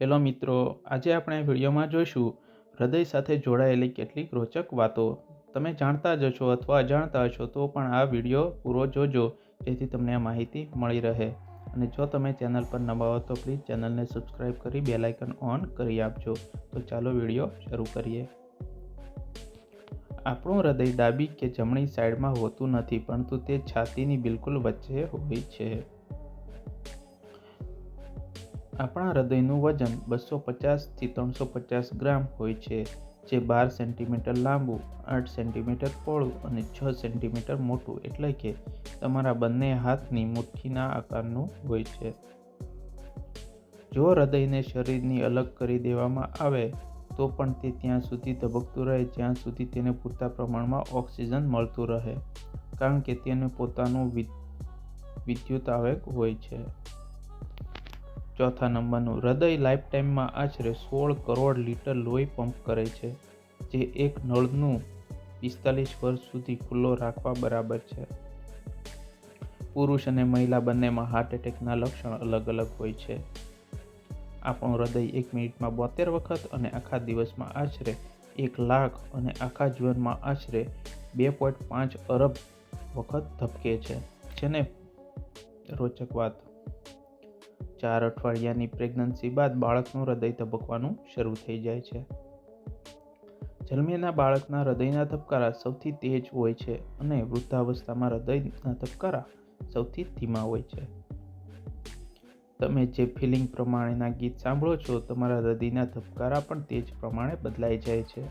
Hello મિત્રો, આજે આપણે વિડીયોમાં જોઈશું હૃદય સાથે જોડાયેલી કેટલીક રોચક વાતો. તમે જાણતા જ છો અથવા અજાણતા હશો તો પણ આ વીડિયો પૂરો જોજો, જેથી તમને આ માહિતી મળી રહે. અને જો તમે ચેનલ પર નવા હો તો પ્લીઝ ચેનલને સબસ્ક્રાઈબ કરી બેલ આઇકન ઓન કરી આપજો. તો ચાલો વીડિયો શરૂ કરીએ. આપણું હૃદય ડાબી કે જમણી સાઈડમાં હોતું નથી, પરંતુ તે છાતીની બિલકુલ વચ્ચે હોય છે. આપણા હૃદયનું વજન બસો પચાસથી ત્રણસો પચાસ ગ્રામ હોય છે, જે બાર સેન્ટીમીટર લાંબુ, આઠ સેન્ટીમીટર પહોળું અને છ સેન્ટીમીટર મોટું. એટલે કે તમારા બંને હાથની મુઠ્ઠીના આકારનું હોય છે. જો હૃદયને શરીરની અલગ કરી દેવામાં આવે, તો પણ તે ત્યાં સુધી ધબકતું રહે, જ્યાં સુધી તેને પૂરતા પ્રમાણમાં ઓક્સિજન મળતું રહે, કારણ કે તેને પોતાનું વિદ્યુત આવેગ હોય છે. ચોથા નંબરનું, હૃદય લાઈફટાઈમમાં આશરે સોળ કરોડ લીટર લોહી પંપ કરે છે, જે એક નળનું પિસ્તાલીસ વર્ષ સુધી ખુલ્લો રાખવા બરાબર છે. પુરુષ અને મહિલા બંનેમાં હાર્ટ એટેકના લક્ષણ અલગ અલગ હોય છે. આપણું હૃદય એક મિનિટમાં બોતેર વખત અને આખા દિવસમાં આશરે એક લાખ અને આખા જીવનમાં આશરે બે પોઈન્ટ પાંચ અરબ વખત ધબકે છે. જેને રોચક વાત ચાર અઠવાડિયાની પ્રેગ્નન્સી બાદ બાળકનું હૃદય ધબકવાનું શરૂ થઈ જાય છે. જન્મેના બાળકના હૃદયના ધબકારા સૌથી તેજ હોય છે અને વૃદ્ધાવસ્થામાં હૃદયના ધબકારા સૌથી ધીમા હોય છે. તમે જે ફિલિંગ પ્રમાણેના ગીત સાંભળો છો, તમારા હૃદયના ધબકારા પણ તેજ પ્રમાણે બદલાઈ જાય છે.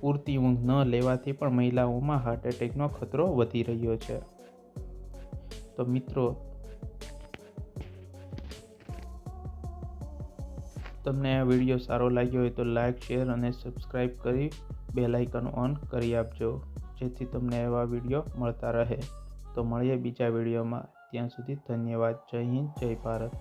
પૂરતી ઊંઘ ન લેવાથી પણ મહિલાઓમાં હાર્ટ એટેકનો ખતરો વધી રહ્યો છે. તો મિત્રો તમને આ વીડિયો સારો લાગ્યો હોય તો લાઇક શેર અને સબસ્ક્રાઈબ કરી બેલ આઇકન ઓન કરી આપજો, જેથી તમને એવા વીડિયો મળતા રહે. તો મળીએ બીજા વિડીયોમાં ત્યાં સુધી ધન્યવાદ. જય હિન્દ, જય ભારત.